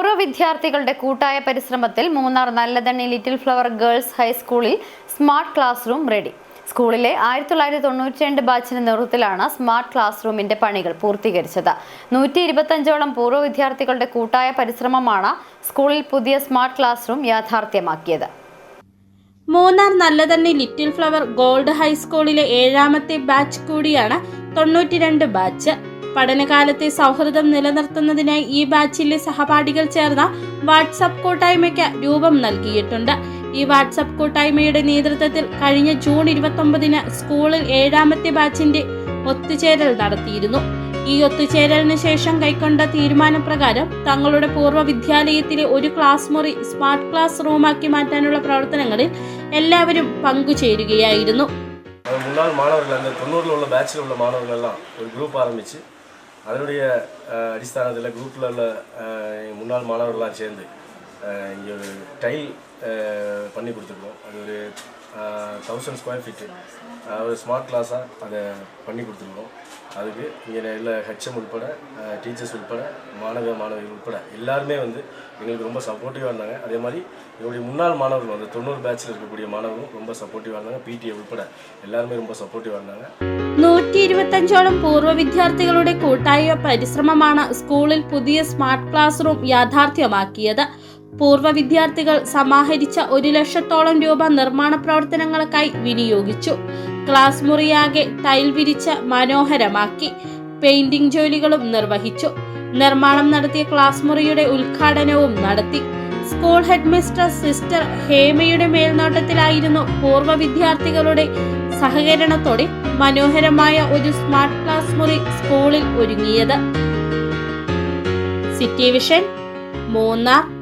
പൂർവ വിദ്യാർത്ഥികളുടെ കൂട്ടായ പരിശ്രമത്തിൽ Munnar Nallathanni little flower girls ഹൈസ്കൂളിൽ സ്മാർട്ട് ക്ലാസ് റൂം റെഡി. സ്കൂളിലെ ആയിരത്തി തൊള്ളായിരത്തി തൊണ്ണൂറ്റി രണ്ട് ബാച്ചിന്റെ നേതൃത്വത്തിലാണ് സ്മാർട്ട് ക്ലാസ് റൂമിന്റെ പണികൾ പൂർത്തീകരിച്ചത്. നൂറ്റി ഇരുപത്തഞ്ചോളം പൂർവ വിദ്യാർത്ഥികളുടെ കൂട്ടായ പരിശ്രമമാണ് സ്കൂളിൽ പുതിയ smart class room യാഥാർത്ഥ്യമാക്കിയത്. Munnar Nallathanni little flower gold ഹൈസ്കൂളിലെ ഏഴാമത്തെ ബാച്ച് കൂടിയാണ് തൊണ്ണൂറ്റിരണ്ട് ബാച്ച്. പഠനകാലത്തെ സൗഹൃദം നിലനിർത്തുന്നതിനായി ഈ ബാച്ചിലെ സഹപാഠികൾ ചേർന്ന വാട്സപ്പ് കൂട്ടായ്മയ്ക്ക് രൂപം നൽകിയിട്ടുണ്ട് ഈ വാട്സപ്പ് കൂട്ടായ്മയുടെ നേതൃത്വത്തിൽ കഴിഞ്ഞ ജൂൺ ഇരുപത്തൊമ്പതിന് സ്കൂളിൽ ഏഴാമത്തെ ബാച്ചിന്റെ ഒത്തുചേരൽ നടത്തിയിരുന്നു ഈ ഒത്തുചേരലിന് ശേഷം കൈക്കൊണ്ട തീരുമാനപ്രകാരം തങ്ങളുടെ പൂർവ്വ വിദ്യാലയത്തിലെ ഒരു ക്ലാസ് മുറി സ്മാർട്ട് ക്ലാസ് റൂമാക്കി മാറ്റാനുള്ള പ്രവർത്തനങ്ങളിൽ എല്ലാവരും പങ്കുചേരുകയായിരുന്നു அது முன்னாள் மாணவர்கள் அந்த தொண்ணூறில் உள்ள பேட்சில் உள்ள மாணவர்கள் எல்லாம் ஒரு குரூப் ஆரம்பித்து அதனுடைய அடிஸ்தானத்தில் குரூப்பில் உள்ள முன்னாள் மாணவர்கள்லாம் சேர்ந்து இங்கே ஒரு டைல் பண்ணி கொடுத்துருக்கோம். அது ஒரு தௌசண்ட் ஸ்கொயர் ஃபீட்டு ஒரு ஸ்மார்ட் கிளாஸாக அதை பண்ணி கொடுத்துருக்கோம் அதுக்கு இங்கே உள்ள ஹெச்எம் உட்பட டீச்சர்ஸ் உட்பட மாணவ மாணவிகள் உட்பட எல்லாருமே வந்து எங்களுக்கு ரொம்ப சப்போர்ட்டிவாக இருந்தாங்க அதே மாதிரி எங்களுடைய முன்னாள் மாணவர்கள் வந்து தொண்ணூறு பேட்சில் இருக்கக்கூடிய மாணவர்களும் ரொம்ப சப்போர்ட்டிவாக இருந்தாங்க பிடிஏ உட்பட எல்லாருமே ரொம்ப சப்போர்ட்டிவாக இருந்தாங்க നൂറ്റി ഇരുപത്തഞ്ചോളം പൂർവ്വ വിദ്യാർത്ഥികളുടെ കൂട്ടായ പരിശ്രമമാണ് സ്കൂളിൽ പുതിയ സ്മാർട്ട് ക്ലാസ് റൂം യാഥാർത്ഥ്യമാക്കിയത് പൂർവ വിദ്യാർത്ഥികൾ സമാഹരിച്ച ഒരു ലക്ഷത്തോളം രൂപ നിർമ്മാണ പ്രവർത്തനങ്ങൾക്കായി വിനിയോഗിച്ചു. ക്ലാസ് മുറിയാകെ ടൈൽ വിരിച്ച് മനോഹരമാക്കി പെയിന്റിംഗ് ജോലികളും നിർവഹിച്ചു. നിർമ്മാണം നടത്തിയ ക്ലാസ് മുറിയുടെ ഉദ്ഘാടനവും നടത്തി. സ്കൂൾ ഹെഡ് മിസ്ട്രസ് സിസ്റ്റർ ഹേമയുടെ മേൽനോട്ടത്തിലായിരുന്നു പൂർവ വിദ്യാർത്ഥികളുടെ സഹകരണത്തോടെ മനോഹരമായ ഒരു സ്മാർട്ട് ക്ലാസ് മുറി സ്കൂളിൽ ഒരുങ്ങിയത്. City vision Munnar.